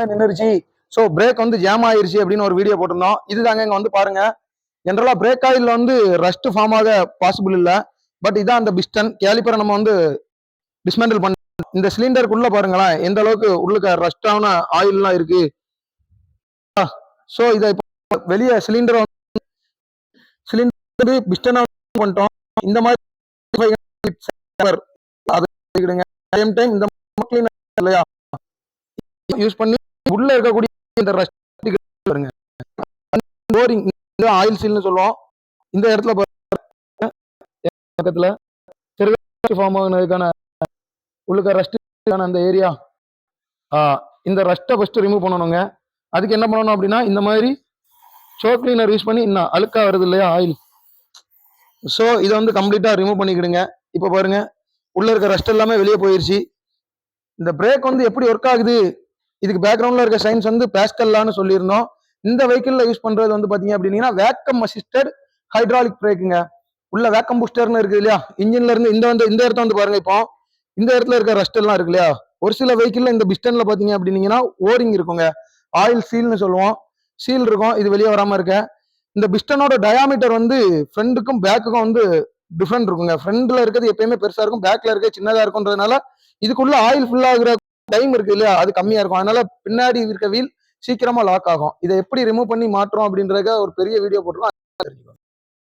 நின்றுச்சு so break வந்து jam ஆயிருச்சு அப்படின்னு ஒரு வீடியோ போட்டிருந்தோம் இதுதாங்க இங்கே வந்து பாருங்க ஜென்ரலா பிரேக் ஆயில் வந்து ரஸ்ட் ஃபார்ம் ஆக பாசிபிள் இல்லை பட் இதான் அந்த பிஸ்டன் கேலிப்பரை நம்ம வந்து டிஸ்மேண்டில் பண்ண இந்த சிலிண்டருக்குள்ள பாருங்களேன் எந்த அளவுக்கு உள்ளுக்க ரஸ்டான ஆயில்லாம் இருக்கு ஸோ இதை இப்போ வெளியே சிலிண்டர் சிலிண்டர் பிஸ்டனா பண்ணிட்டோம் இந்த மாதிரி அதை டைம் இந்த cleaner இல்லையா யூஸ் பண்ணி உள்ள இருக்கக்கூடிய இந்த ரஸ்ட் பாருங்க. போரிங் ஆயில் சீல்னு சொல்லுவோம். இந்த இடத்துல பக்கத்தில் பக்கத்துல ஃபார்ம் ஆகுனதுக்கான உள்ளுக்க ரஸ்ட் அந்த ஏரியா இந்த ரஸ்ட்டை ஃபஸ்ட்டு ரிமூவ் பண்ணணுங்க. அதுக்கு என்ன பண்ணணும் அப்படின்னா இந்த மாதிரி ஷோ கிளீனர் யூஸ் பண்ணி இன்னும் அழுக்கா வருது இல்லையா ஆயில் ஸோ இதை வந்து கம்ப்ளீட்டாக ரிமூவ் பண்ணிக்கிடுங்க. இப்போ பாருங்க. உள்ள இருக்க ரஸ்ட் எல்லாமே வெளியே போயிருச்சு. இந்த பிரேக் வந்து எப்படி ஒர்க் ஆகுது? இதுக்கு பேக்ரவுண்ட்ல இருக்க சயின்ஸ் வந்து பேஸ்கல்லான்னு சொல்லியிருந்தோம். இந்த வெஹிக்கிள்ல யூஸ் பண்றது வந்து பாத்தீங்க அப்படின்னா வேக்கம் அசிஸ்டட் ஹைட்ராலிக் பிரேக்குங்க உள்ள வேக்கம் பூஸ்டர்னு இருக்கு இல்லையா? இன்ஜின்ல இருந்து இந்த வந்து இந்த இடத்த வந்து பாருங்க இப்போ. இந்த இடத்துல இருக்க ரஸ்ட் எல்லாம் இருக்கு இல்லையா? ஒரு சில வெஹிக்கிள்ல இந்த பிஸ்டன்ல பாத்தீங்க அப்படின்னீங்கன்னா ஓரிங் இருக்குங்க. ஆயில் சீல்னு சொல்லுவோம். சீல் இருக்கும். இது வெளியே வராம இருக்க. இந்த பிஸ்டனோட டயாமீட்டர் வந்து ஃப்ரண்ட்டுக்கும் பேக்குக்கும் வந்து டிஃப்ரெண்ட் இருக்குங்க. ஃப்ரண்ட்ல இருக்கிறது எப்பயுமே பெருசா இருக்கும். பேக்ல இருக்க சின்னதா இருக்கும்ன்றதுனால இதுக்குள்ள ஆயில் ஃபுல்லாக டைம் இருக்கு இல்லையா? அது கம்மியா இருக்கும். அதனால பின்னாடி இருக்க வீல் சீக்கிரமா லாக் ஆகும். இதை எப்படி ரிமூவ் பண்ணி மாற்றோம் அப்படின்றத ஒரு பெரிய வீடியோ போட்டுருவோம்